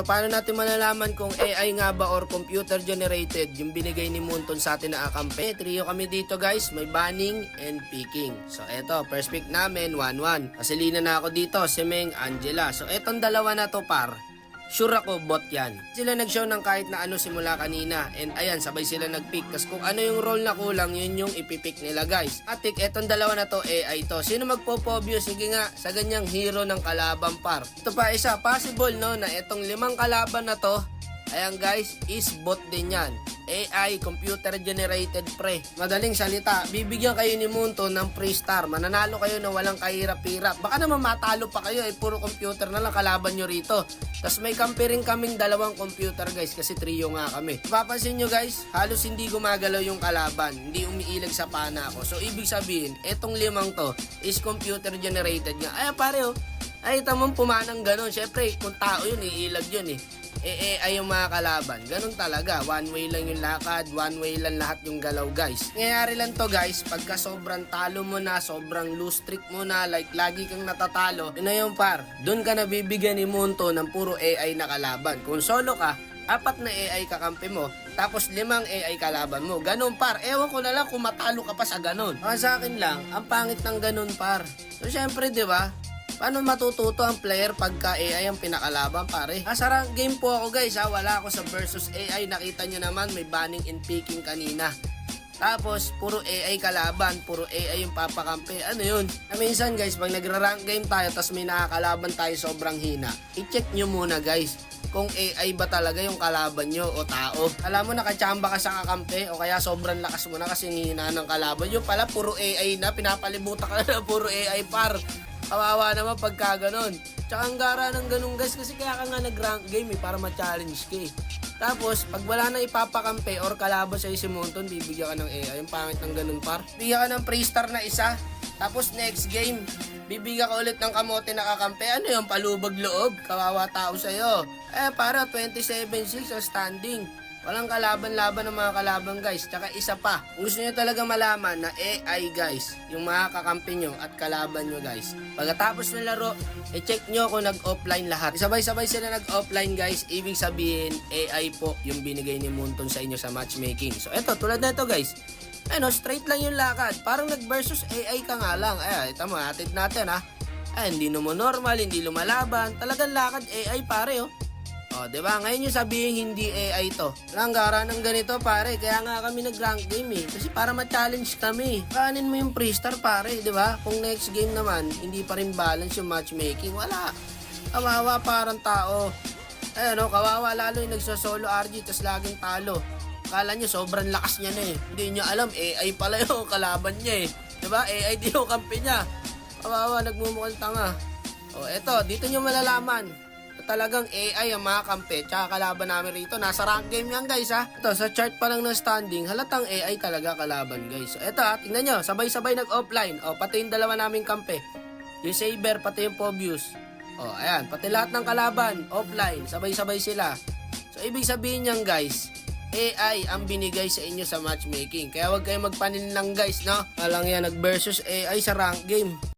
So, paano natin malalaman kung AI nga ba or computer generated yung binigay ni Munton sa atin na akampe? Trio kami dito guys, may banning and picking. So eto, first pick namin, 1-1. Kasilina na ako dito, si Meng, Angela. So etong dalawa na to par, Sure ako, bot yan. Sila nag-show ng kahit na ano simula kanina. And ayan, sabay sila nag-pick. Tapos kung ano yung role na kulang, yun yung ipipick nila guys. Atik, etong dalawa na to, AI to. Sino magpo-pobio? Sige nga, sa ganyang hero ng kalaban par. Ito pa isa, possible no, na etong limang kalaban na to, ayan guys, is bot din yan. AI, computer generated pre. Madaling salita, bibigyan kayo ni Munto ng pre-star. Mananalo kayo na walang kahirap-hirap. Baka naman matalo pa kayo, eh puro computer na lang kalaban nyo rito. Tapos may kampi rin kaming dalawang computer guys, kasi trio nga kami. Papansin nyo guys, halos hindi gumagalaw yung kalaban. Hindi umiilag sa pana ako. So ibig sabihin, etong limang to is computer generated nga. Ay pare oh, ay tamang pumanang ganun. Syempre, kung tao yun, iilag yun eh eh, eh ay yung mga kalaban. Ganun talaga. One way lang yung lakad, one way lang lahat yung galaw guys. Nangyayari lang to guys, pagka sobrang talo mo na, sobrang loose streak mo na, like lagi kang natatalo, yun na yung par. Doon ka nabibigyan ni Munto ng puro AI na kalaban. Kung solo ka, apat na AI kakampi mo, tapos limang AI kalaban mo. Ganun par. Ewan ko na lang kung matalo ka pa sa ganun. Ang sa akin lang, ang pangit ng ganun par. So syempre, di ba? Paano matututo ang player pagka AI ang pinakalaban pare? Nasa rank game po ako guys ha, wala ako sa versus AI. Nakita nyo naman may banning and picking kanina. Tapos, puro AI kalaban, puro AI yung papakampi. Ano yun? Na minsan guys, pag nagra-rank game tayo, tapos may nakakalaban tayo sobrang hina, i-check nyo muna guys kung AI ba talaga yung kalaban nyo o tao. Alam mo, nakachamba ka sa kakampi o kaya sobrang lakas mo na kasi hina ng kalaban. Yung pala, puro AI na, pinapalibutan ka na puro AI par. Kawawa naman pagka ganun. Tsaka ang gara ng ganun guys kasi kaya ka nga nag-rank game eh, para ma-challenge ka eh. Tapos, pag wala na ipapakampi or kalaban sa si Monton, bibigyan ka ng AI. Yung pangit ng ganun par. Bibigyan ka ng pre-star na isa. Tapos next game, bibigyan ka ulit ng kamote na kakampi. Ano yung palubag loob? Kawawa tao sa'yo. Eh, para 27-6 ang standing. Walang kalaban-laban ng mga kalaban guys. Tsaka isa pa, kung gusto nyo talaga malaman na AI guys, yung mga kakampi nyo at kalaban nyo guys. Pagkatapos ng laro, i-check nyo kung nag-offline lahat. Sabay-sabay sila nag-offline guys, ibig sabihin AI po yung binigay ni Munton sa inyo sa matchmaking. So eto, tulad na ito guys. Ano, straight lang yung lakad. Parang nag-versus AI ka nga lang. Ay, mo, atid natin ha. Ay, hindi mo normal, hindi lumalaban. Talagang lakad AI pare oh. O, di ba? Ngayon yung sabihin hindi AI to. Lang gara ng ganito, pare. Kaya nga kami nag-rank game eh. Kasi para ma-challenge kami. Kanin mo yung pre-star, pare, di ba? Kung next game naman, hindi pa rin balance yung matchmaking, wala. Kawawa parang tao. Eh, no, kawawa lalo yung nagsosolo RG, tas laging talo. Kala nyo, sobrang lakas niya na eh. Hindi nyo alam, AI pala yung kalaban niya eh. Di ba? AI di yung kampi niya. Kawawa, nagmumukhang tanga. O, eto, dito nyo malalaman talagang AI ang mga kampe tsaka kalaban namin rito. Nasa rank game yan guys ha. Ito, sa chart pa lang ng standing, halatang AI talaga kalaban guys. So, ito ha, tingnan nyo, sabay-sabay nag-offline. O, pati yung dalawa naming kampe. Yung Saber, pati yung Pobius. O, ayan, pati lahat ng kalaban, offline, sabay-sabay sila. So, ibig sabihin niyan guys, AI ang binigay sa inyo sa matchmaking. Kaya huwag kayo magpanin lang guys, no? Alang yan, nag-versus AI sa rank game.